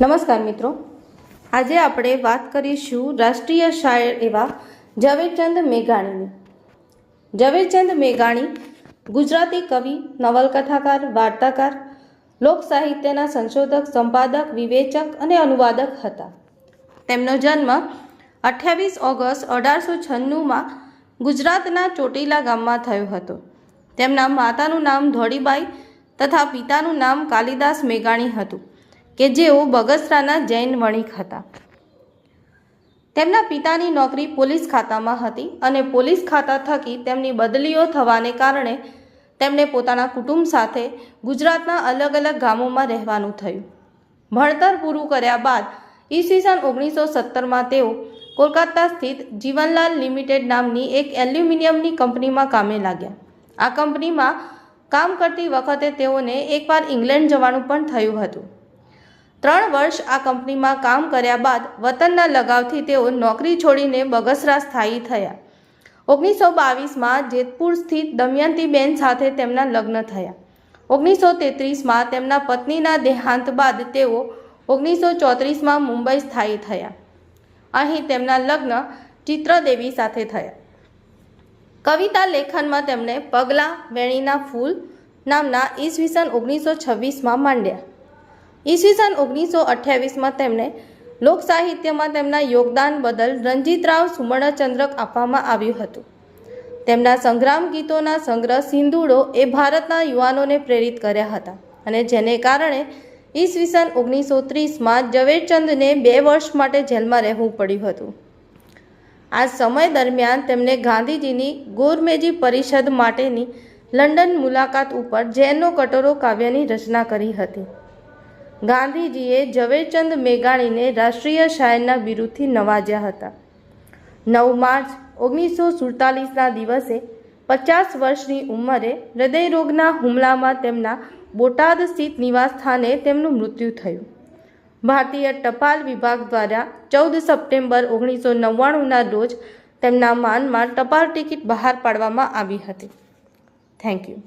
નમસ્કાર મિત્રો. આજે આપણે વાત કરીશું રાષ્ટ્રીય શાયર એવા ઝવેરચંદ મેઘાણીની. ઝવેરચંદ મેઘાણી ગુજરાતી કવિ, નવલકથાકાર, વાર્તાકાર, લોક સાહિત્યના સંશોધક, સંપાદક, વિવેચક અને અનુવાદક હતા. તેમનો જન્મ અઠ્યાવીસ ઓગસ્ટ અઢારસો છન્નુંમાં ગુજરાતના ચોટીલા ગામમાં થયો હતો. તેમના માતાનું નામ ધોળીબાઈ તથા પિતાનું નામ કાલિદાસ મેઘાણી હતું, કે જેઓ બગસરાના જૈન વણિક હતા. તેમના પિતાની નોકરી પોલીસ ખાતામાં હતી અને પોલીસ ખાતા થકી તેમની બદલીઓ થવાને કારણે તેમને પોતાના કુટુંબ સાથે ગુજરાતના અલગ અલગ ગામોમાં રહેવાનું થયું. ભણતર પૂરું કર્યા બાદ ઈસવીસન ઓગણીસો સત્તરમાં તેઓ કોલકાતા સ્થિત જીવનલાલ લિમિટેડ નામની એક એલ્યુમિનિયમની કંપનીમાં કામે લાગ્યા. આ કંપનીમાં કામ કરતી વખતે તેઓને એકવાર ઇંગ્લેન્ડ જવાનું પણ થયું હતું. ત્રણ વર્ષ આ કંપનીમાં કામ કર્યા બાદ વતનના લગાવથી તેઓ નોકરી છોડીને બગસરા સ્થાયી થયા. ઓગણીસો બાવીસમાં જેતપુર સ્થિત દમયંતીબેન સાથે તેમના લગ્ન થયા. ઓગણીસો તેત્રીસમાં તેમના પત્નીના દેહાંત બાદ તેઓ ઓગણીસો ચોત્રીસમાં મુંબઈ સ્થાયી થયા. અહીં તેમના લગ્ન ચિત્રદેવી સાથે થયા. કવિતા લેખનમાં તેમણે પગલાં, વેણીના ફૂલ નામના ઈસવીસન ઓગણીસો છવ્વીસમાં માંડ્યા. ઈસવીસન ઓગણીસો અઠ્યાવીસમાં તેમણે લોકસાહિત્યમાં તેમના યોગદાન બદલ રંજીતરાવ સુવર્ણચંદ્રક આપવામાં આવ્યું હતું. તેમના સંગ્રામ ગીતોના સંગ્રહ સિંધુડો એ ભારતના યુવાનોને પ્રેરિત કર્યા હતા અને જેને કારણે ઈસવીસન ઓગણીસો ત્રીસમાં ઝવેરચંદને બે વર્ષ માટે જેલમાં રહેવું પડ્યું હતું. આ સમય દરમિયાન તેમણે ગાંધીજીની ગોરમેજી પરિષદ માટેની લંડન મુલાકાત ઉપર જૈનનો કટોરો કાવ્યની રચના કરી હતી. ગાંધીજીએ ઝવેરચંદ મેઘાણીને રાષ્ટ્રીય શાયરના બિરુદથી નવાજ્યા હતા. નવ માર્ચ ઓગણીસો સુડતાલીસના દિવસે પચાસ વર્ષની ઉંમરે હૃદયરોગના હુમલામાં તેમના બોટાદ સ્થિત નિવાસસ્થાને તેમનું મૃત્યુ થયું. ભારતીય ટપાલ વિભાગ દ્વારા ચૌદ સપ્ટેમ્બર ઓગણીસો નવ્વાણુંના રોજ તેમના માનમાં ટપાલ ટિકિટ બહાર પાડવામાં આવી હતી. Thank you